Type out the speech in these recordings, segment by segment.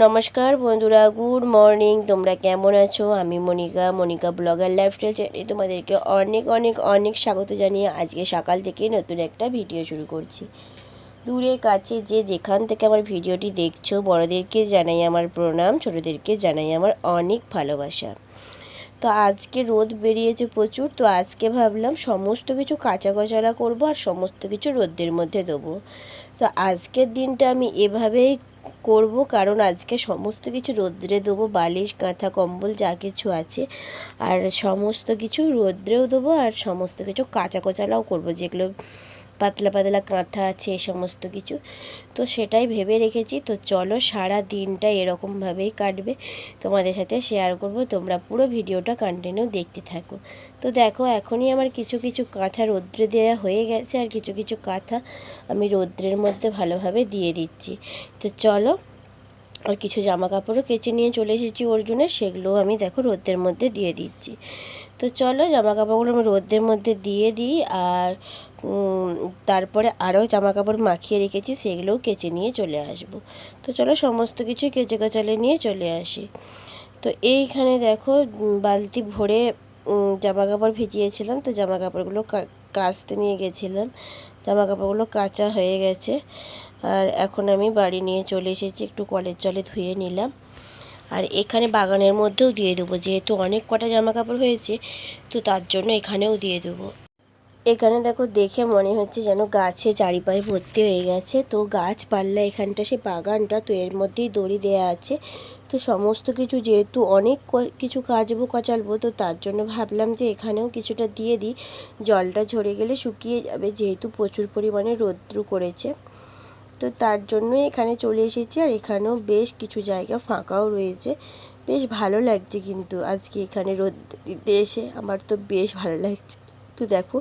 নমস্কার বন্ধুরা, good morning. তোমরা কেমন আছো? আমি মনিকা মনিকা ব্লগার লাইফস্টাইল চ্যানেলে তোমাদেরকে অনেক অনেক অনেক স্বাগত জানিয়ে আজকে সকাল থেকে নতুন একটা ভিডিও শুরু করছি। দূরে, কাছে যে যেখান থেকে আমার ভিডিওটি দেখছ, বড়দেরকে জানাই আমার প্রণাম, ছোটোদেরকে জানাই আমার অনেক ভালোবাসা। তো আজকে রোদ বেরিয়েছে প্রচুর, তো আজকে ভাবলাম সমস্ত কিছু কাঁচা কচারা করব আর সমস্ত কিছু রোদ্রের মধ্যে দেবো। তো আজকের দিনটা আমি এভাবেই করব, কারণ আজকে সমস্ত কিছু রোদ্রে দেবো, বালিশ কাঁথা কম্বল, যা কিছু আছে। আর সমস্ত কিছু রোদ্রেও দেবো, আর সমস্ত কিছু কাঁচা কোচালাও করব, যেগুলো পাতলা পাতলা কাঁথা আছে, এ সমস্ত কিছু। তো সেটাই ভেবে রেখেছি। তো চলো সারা দিনটা এরকমভাবেই কাটবে। তোমাদের সাথে শেয়ার করব। তোমরা পুরো ভিডিওটা কন্টিনিউ দেখতে থাকো। তো দেখো, এখনই আমার কিছু কিছু কাঁথা রৌদ্রে দেওয়া হয়ে গেছে আর কিছু কিছু কাঁথা আমি রৌদ্রের মধ্যে ভালোভাবে দিয়ে দিচ্ছি। তো চলো, আর কিছু জামা কাপড়ও কেচে নিয়ে চলে এসেছি ওর জন্য সেগুলোও আমি দেখো রোদ্রের মধ্যে দিয়ে দিচ্ছি। তো চলো জামা কাপড়গুলো আমি রোদ্রের মধ্যে দিয়ে দিই। আর তারপরে আরও জামা কাপড় মাখিয়ে রেখেছি, সেগুলোও কেচে নিয়ে চলে আসব। তো চলো সমস্ত কিছু কেচে কাচালে নিয়ে চলে আসি। তো এইখানে দেখো বালতি ভরে জামা কাপড় ভিজিয়েছিলাম, তো জামা কাপড়গুলো কাচতে নিয়ে গেছিলাম। জামা কাপড়গুলো কাচা হয়ে গেছে। আর এখন আমি বাড়ি নিয়ে চলে এসেছি, একটু কলের জলে ধুয়ে নিলাম। আর এখানে বাগানের মধ্যেও দিয়ে দেবো, যেহেতু অনেক কটা জামা কাপড় হয়েছে, তো তার জন্য এখানেও দিয়ে দেবো। এখানে দেখো দেখে মনে হচ্ছে যেন গাছে চারিপাশে ভর্তি হয়ে গেছে। তো গাছপাল্লা এখানটা, সে বাগানটা, তো এর মধ্যেই দড়ি দেওয়া আছে। তো সমস্ত কিছু যেহেতু অনেক কিছু কাচবো, কচালবো, তো তার জন্য ভাবলাম যে এখানেও কিছুটা দিয়ে দিই। জলটা ঝরে গেলে শুকিয়ে যাবে, যেহেতু প্রচুর পরিমাণে রৌদ্র করেছে। তো তার জন্যই এখানে চলে এসেছি, আর এখানেও বেশ কিছু জায়গা ফাঁকাও রয়েছে। বেশ ভালো লাগছে কিন্তু আজকে এখানে রোদ দিতে এসে, আমার তো বেশ ভালো লাগছে। তো দেখো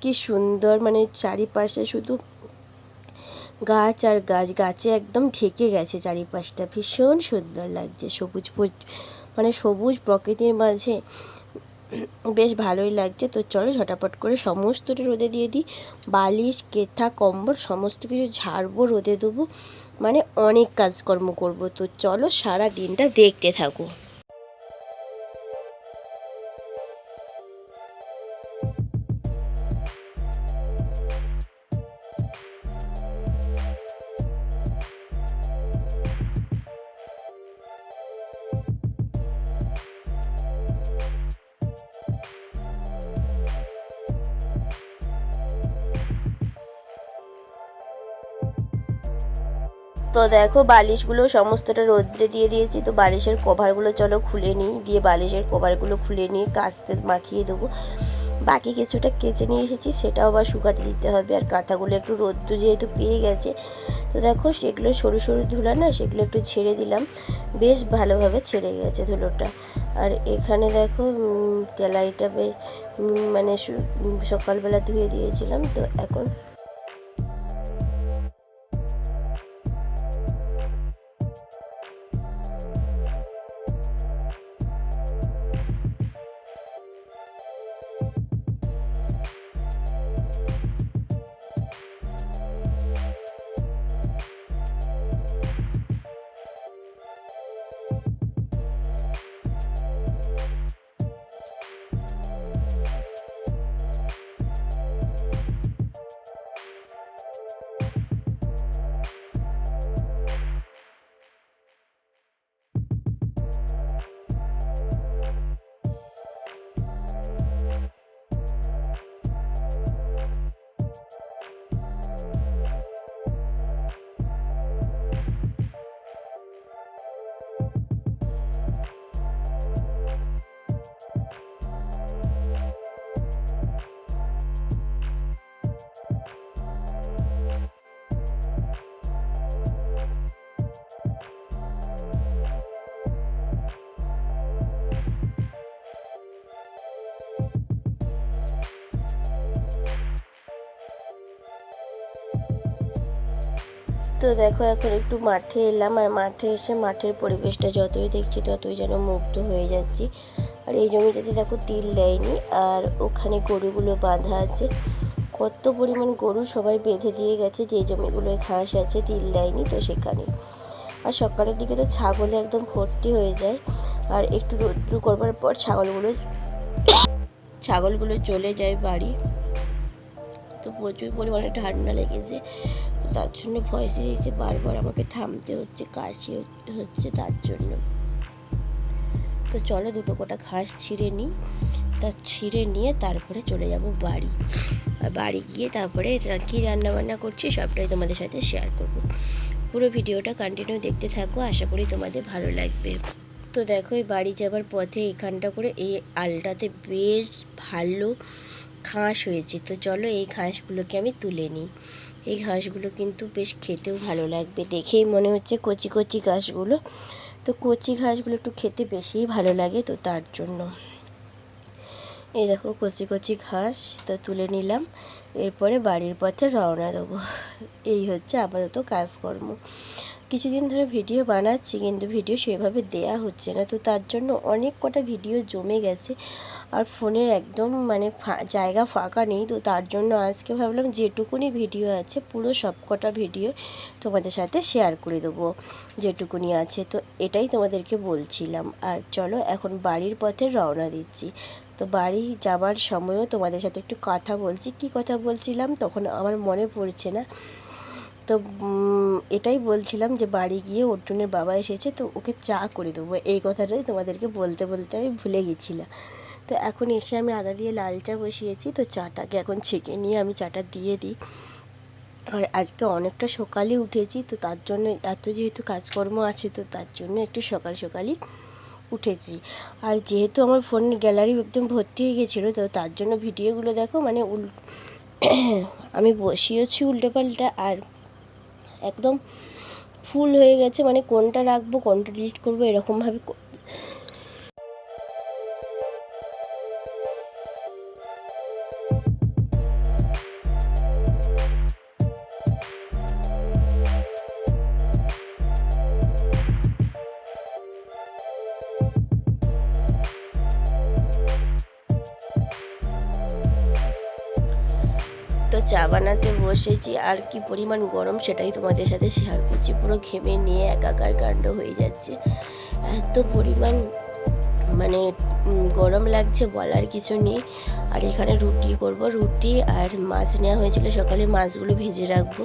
কি সুন্দর মানে চারিপাশে শুধু গাছ আর গাছ, গাছে একদম ঢেকে গেছে চারিপাশটা। ভীষণ সুন্দর লাগছে সবুজ মানে সবুজ প্রকৃতির মাঝে। বেশ ভালোই লাগছে। তো চলো ঝটাপট করে সমস্তটা রোদে দিয়ে দিই। বালিশ কেথা কম্বল, সমস্ত কিছু ঝাড়বো, রোদে দেবো। মানে অনেক কাজকর্ম করব। তো চলো সারা দিনটা দেখতে থাকো। তো দেখো বালিশগুলো সমস্তটা রোদ্রে দিয়ে দিয়েছি, তো বালিশের কভারগুলো চলো খুলে নিই। দিয়ে বালিশের কভারগুলো খুলে নিয়ে কাচতে মাখিয়ে দেবো। বাকি কিছুটা কেচে নিয়ে এসেছি, সেটাও আবার শুকাতে দিতে হবে। আর কাঁথাগুলো একটু রোদ্দু যেহেতু পেয়ে গেছে, তো দেখো সেগুলো সরু সরু ধুলা না, সেগুলো একটু ছেড়ে দিলাম। বেশ ভালোভাবে ছেড়ে গেছে ধুলোটা। আর এখানে দেখো তেলাইটা বেশ মানে সকালবেলা ধুয়ে দিয়েছিলাম, তো এখন তো দেখো, এখন একটু মাঠে এলাম আর মাঠে এসে মাঠের পরিবেশটা যতই দেখছি ততই যেন মুগ্ধ হয়ে যাচ্ছি। আর এই জমিটাতে দেখো তিল দেয়নি আর ওখানে গরুগুলো বাঁধা আছে। কত পরিমাণ গরু সবাই বেঁধে দিয়ে গেছে, যে জমিগুলোয় ঘাস আছে তিল দেয়নি তো সেখানে। আর সকালের দিকে তো ছাগলে একদম ভর্তি হয়ে যায়। আর একটু রোদ্রু করবার পর ছাগলগুলো ছাগলগুলো চলে যায় বাড়ি। তো প্রচুর পরিমাণে ঠান্ডা লেগেছে। তার জন্য ভয়েস দিয়েছে বারবার আমাকে থামতে হচ্ছে, কাশি হচ্ছে তার জন্য। তো চলো দুটো কোটা ঘাস ছিঁড়ে নিই। তা ছিঁড়ে নিয়ে তারপরে চলে যাব বাড়ি। আর বাড়ি গিয়ে তারপরে কী রান্নাবান্না করছি সবটাই তোমাদের সাথে শেয়ার করব। পুরো ভিডিওটা কন্টিনিউ দেখতে থাকো, আশা করি তোমাদের ভালো লাগবে। তো দেখো, এই বাড়ি যাবার পথে এখানটা করে এই আলটাতে বেশ ভালো ঘাস হয়েছে। তো চলো এই ঘাসগুলোকে আমি তুলে নিই। এই ঘাসগুলো কিন্তু বেশ খেতেও ভালো লাগবে। দেখেই মনে হচ্ছে কচি কচি ঘাসগুলো। তো কচি ঘাসগুলো একটু খেতে বেশিই ভালো লাগে তো তার জন্য। এই দেখো কচি কচি ঘাস, তো তুলে নিলাম। এরপরে বাড়ির পথে রওনা দেবো। এই হচ্ছে আপাতত কাজকর্ম। কিছুদিন ধরে ভিডিও বানাচ্ছি, কিন্তু ভিডিও সেভাবে দেয়া হচ্ছে না। তো তার জন্য অনেক কটা ভিডিও জমে গেছে। আর ফোনের একদম মানে জায়গা ফাঁকা নেই, তো তার জন্য আজকে ভাবলাম যেটুকুনি ভিডিও আছে, পুরো সব কটা ভিডিও তোমাদের সাথে শেয়ার করে দেবো, যেটুকুনি আছে। তো এটাই তোমাদেরকে বলছিলাম। আর চলো এখন বাড়ির পথে রওনা দিচ্ছি। তো বাড়ি যাবার সময়ও তোমাদের সাথে একটু কথা বলছি। কি কথা বলছিলাম? তখন আমার মনে পড়ছে না। তো এটাই বলছিলাম যে বাড়ি গিয়ে অর্জুনের বাবা এসেছে, তো ওকে চা করে দেবো। এই কথাটাই তোমাদেরকে বলতে বলতে আমি ভুলে গেছিলাম। তো এখন এসে আমি আদা দিয়ে লাল চা বসিয়েছি, তো চাটাকে এখন ছেঁকে নিয়ে আমি চাটা দিয়ে দিই। আর আজকে অনেকটা সকালে উঠেছি, তো তার জন্য এত যেহেতু কাজকর্ম আছে, তো তার জন্য একটু সকাল সকালই উঠেছি। আর যেহেতু আমার ফোনের গ্যালারি একদম ভর্তি হয়ে গেছিল, তো তার জন্য ভিডিওগুলো দেখো মানে উল, আমি বসিয়েছি উল্টো পাল্টা আর একদম ফুল হয়ে গেছে মানে কোনটা রাখব, কোনটা ডিলিট করব, এরকমভাবে বানাতে বসেছি, আর কি পরিমাণ গরম সেটাই তোমাদের সাথে শেয়ার করছি। পুরো ঘেমে নিয়ে একাকার কাণ্ড হয়ে যাচ্ছে। এত পরিমাণ মানে গরম লাগছে বলার কিছু নেই। আর এখানে রুটি করব, রুটি আর মাছ নেওয়া হয়েছিল। সকালে মাছগুলো ভেজে রাখব।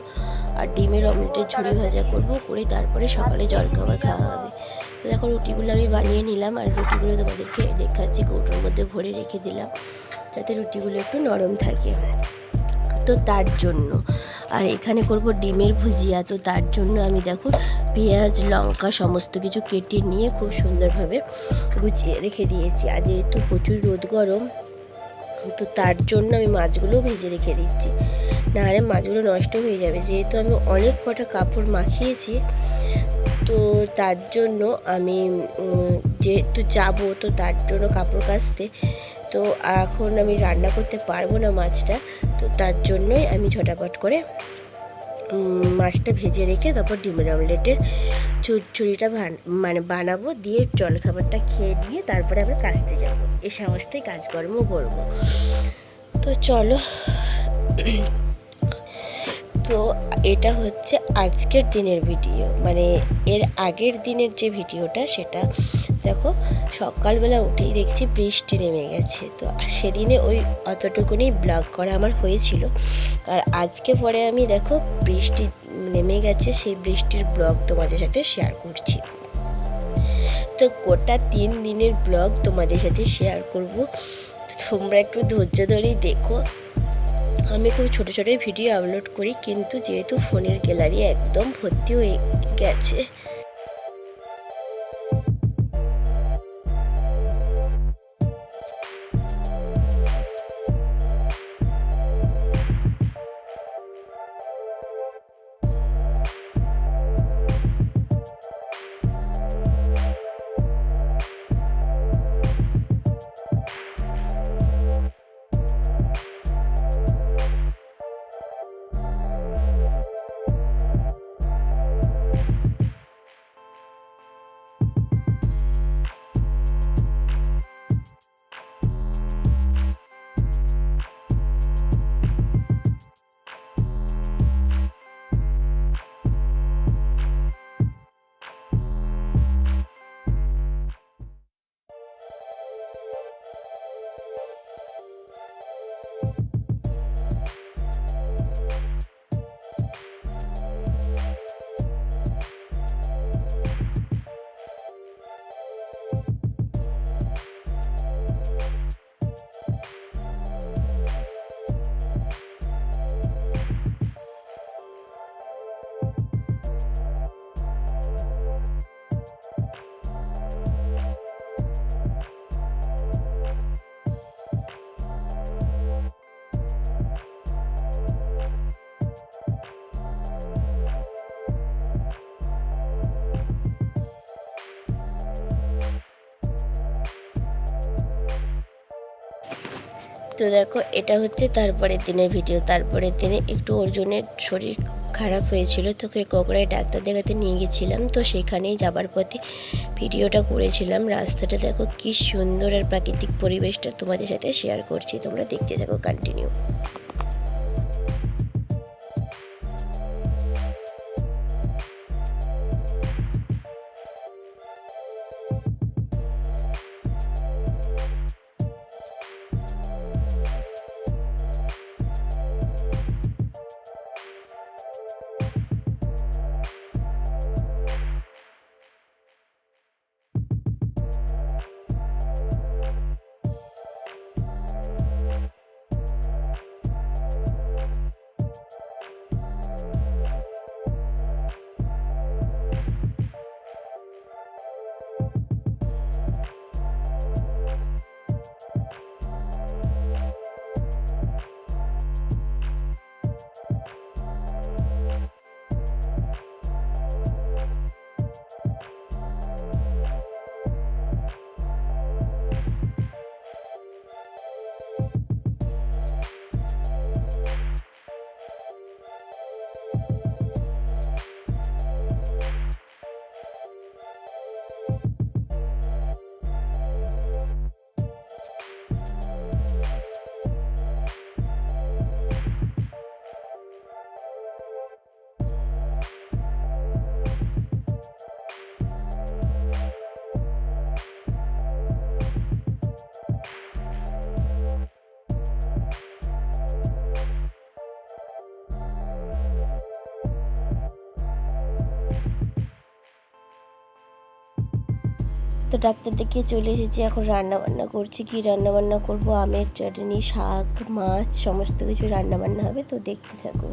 আর ডিমের অমলেটের ঝুড়ি ভাজা করব, করে তারপরে সকালে জলখাবার খাওয়া হবে। তো দেখো, রুটিগুলো আমি বানিয়ে নিলাম, আর রুটিগুলো তোমাদেরকে দেখাচ্ছি। কৌটোর মধ্যে ভরে রেখে দিলাম, যাতে রুটিগুলো একটু নরম থাকে। তো তার জন্য। আর এখানে করব ডিমের ভুজিয়া, তো তার জন্য আমি দেখো পেঁয়াজ, লঙ্কা সমস্ত কিছু কেটে নিয়ে খুব সুন্দরভাবে গুছিয়ে রেখে দিয়েছি। আর যেহেতু প্রচুর রোদ গরম, তো তার জন্য আমি মাছগুলো ভেজে রেখে দিচ্ছি। নাহলে মাছগুলো নষ্ট হয়ে যাবে। যেহেতু আমি অনেক কটা কাপড় মাখিয়েছি, তো তার জন্য আমি যেহেতু যাব, তো তার জন্য কাপড় কাচতে তো এখন আমি রান্না করতে পারব না মাছটা, তো তার জন্যই আমি ঝটাপট করে মাছটা ভেজে রেখে তারপর ডিমের অমলেটের চুরচুরিটা মানে বানাবো, দিয়ে জলখাবারটা খেয়ে দিয়ে তারপরে আমরা কাজতে যাব। এ সমস্তই কাজকর্ম করব। তো চলো তো এটা হচ্ছে আজকের দিনের ভিডিও। মানে এর আগের দিনের যে ভিডিওটা সেটা, দেখো, সকালবেলা উঠেই দেখছি বৃষ্টি নেমে গেছে। তো সেদিনে ওই অতটুকুনি ব্লগ করা আমার হয়েছিল। আর আজকে পরে আমি দেখো বৃষ্টি নেমে গেছে, সেই বৃষ্টির ব্লগ তোমাদের সাথে শেয়ার করছি। তো গোটা তিন দিনের ব্লগ তোমাদের সাথে শেয়ার করব। তোমরা একটু ধৈর্য ধরেই দেখো। আমি খুব ছোটো ছোটোই ভিডিও আপলোড করি, কিন্তু যেহেতু ফোনের গ্যালারি একদম ভর্তি হয়ে গেছে তো দেখো, এটা হচ্ছে তারপরের দিনের ভিডিও তারপরের দিনে একটু অর্জুনের শরীর খারাপ হয়েছিল তোকে কোকড়ায় ডাক্তার দেখাতে নিয়ে গেছিলাম। তো সেখানেই যাবার পথে ভিডিওটা করেছিলাম। রাস্তাটা দেখো, কি সুন্দর আর প্রাকৃতিক পরিবেশটা তোমাদের সাথে শেয়ার করছি। তোমরা দেখতে থাকো কন্টিনিউ তো ডাক্তার দেখে চলে এসেছি, এখন রান্না বান্না করছি। কি রান্না বান্না করব? আমের চাটনি, শাক, মাছ, সমস্ত কিছু রান্না বান্না হবে, তো দেখতে থাকো।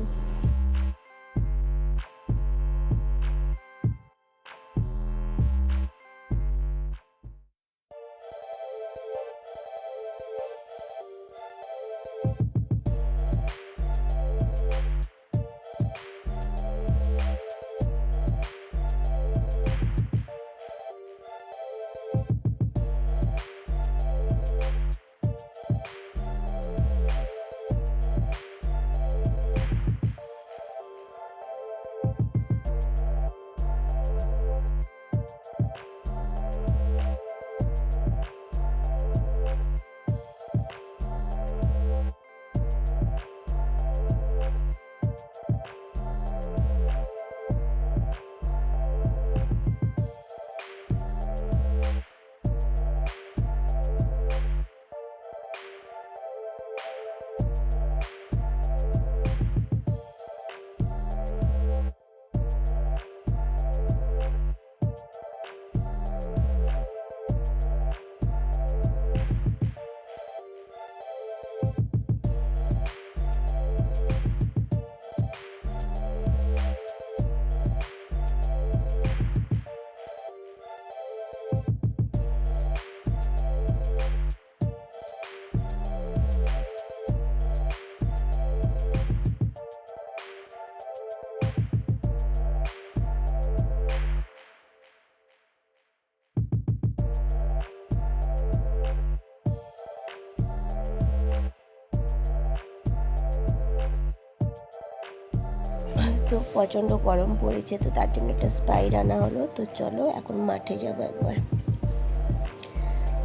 প্রচণ্ড গরম পড়েছে, তো তার জন্য একটা স্প্রাইট আনা হলো। তো চলো, এখন মাঠে যাব একবার।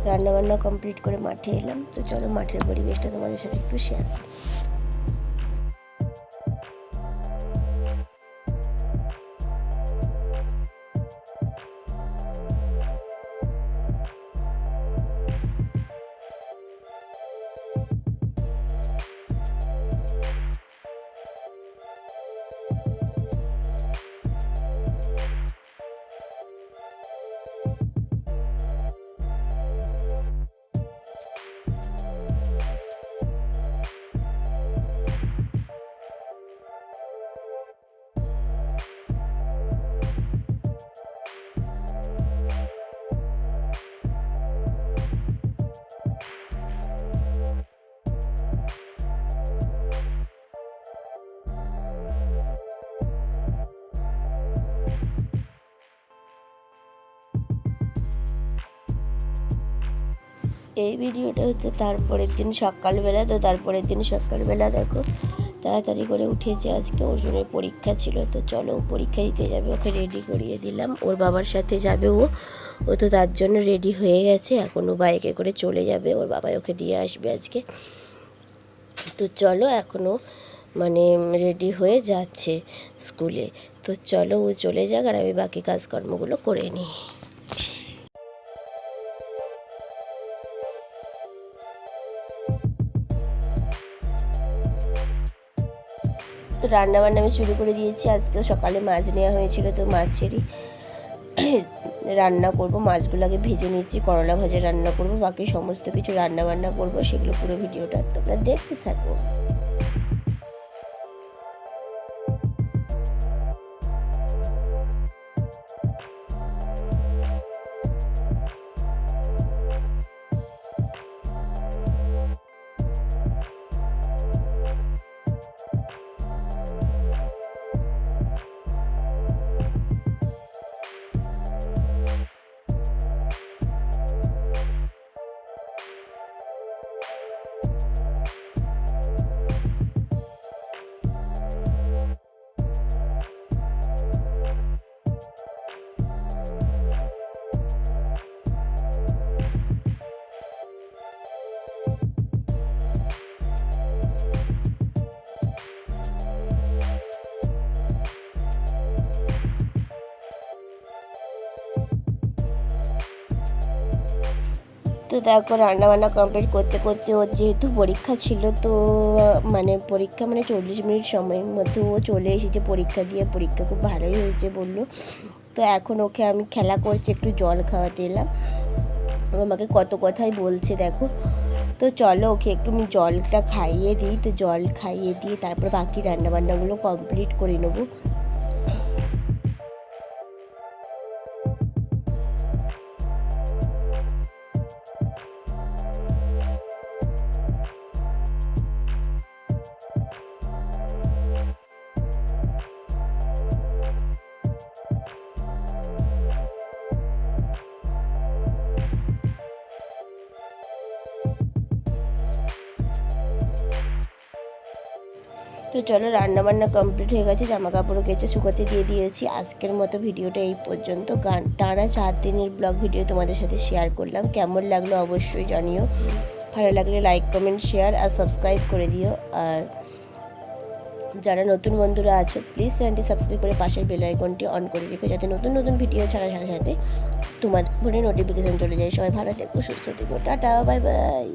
রান্নাবান্না কমপ্লিট করে মাঠে এলাম। তো চলো, মাঠের পরিবেশটা তোমাদের সাথে একটু শেয়ার এই ভিডিওটা হচ্ছে তারপরের দিন সকালবেলা। তো তারপরের দিন সকালবেলা দেখো, তাড়াতাড়ি করে উঠেছে আজকে। অর্জুনের পরীক্ষা ছিল, তো চলো পরীক্ষা দিতে যাবে। ওকে রেডি করিয়ে দিলাম। ওর বাবার সাথে যাবে ও। ও তো তার জন্য রেডি হয়ে গেছে। এখন ও বাইকে করে চলে যাবে। ওর বাবা ওকে দিয়ে আসবে আজকে। তো চলো এখনও মানে রেডি হয়ে যাচ্ছে স্কুলে। তো চলো ও চলে যাক আর আমি বাকি কাজকর্মগুলো করে নিই। তো রান্না বান্না আমি শুরু করে দিয়েছি। আজকে সকালে মাছ নেওয়া হয়েছিল, তো মাছেরই রান্না করব। মাছগুলোকে ভেজে নিচ্ছি, করলা ভাজা রান্না করব, বাকি সমস্ত কিছু রান্না বান্না করব, সেগুলো পুরো ভিডিওটা তোমরা দেখতে থাকো। দেখো রান্না বান্না কমপ্লিট করতে করতে ওর যেহেতু পরীক্ষা ছিল, তো মানে পরীক্ষা মানে চল্লিশ মিনিট সময়ের মধ্যে ও চলে এসেছে পরীক্ষা দিয়ে। পরীক্ষা খুব ভালোই হয়েছে বলল। তো এখন ওকে আমি খেলা করছি, একটু জল খাওয়াতে এলাম। আমাকে কত কথাই বলছে, দেখো। তো চলো ওকে একটু আমি জলটা খাইয়ে দিই। তো জল খাইয়ে দিয়ে তারপর বাকি রান্নাবান্নাগুলো কমপ্লিট করে নেব। তো চলো রান্না বান্না কমপ্লিট হয়ে গেছে জামা কাপড়ও কেচে শুকাতে দিয়ে দিয়েছি। আজকের মতো ভিডিওটা এই পর্যন্ত। গান, টানা চার দিনের ব্লগ ভিডিও তোমাদের সাথে শেয়ার করলাম। কেমন লাগল অবশ্যই জানিও। ভালো লাগলে লাইক কমেন্ট শেয়ার আর সাবস্ক্রাইব করে দিও। আর যারা নতুন বন্ধুরা আছো প্লিজ চ্যানেলটি সাবস্ক্রাইব করে পাশের বেল আইকনটি অন করে রেখো, যাতে নতুন নতুন ভিডিও ছাড়ার সাথে সাথে তোমার ফোনে নোটিফিকেশান চলে যায়। সবাই ভালো থেকো, সুস্থ থেকো। Tata bye bye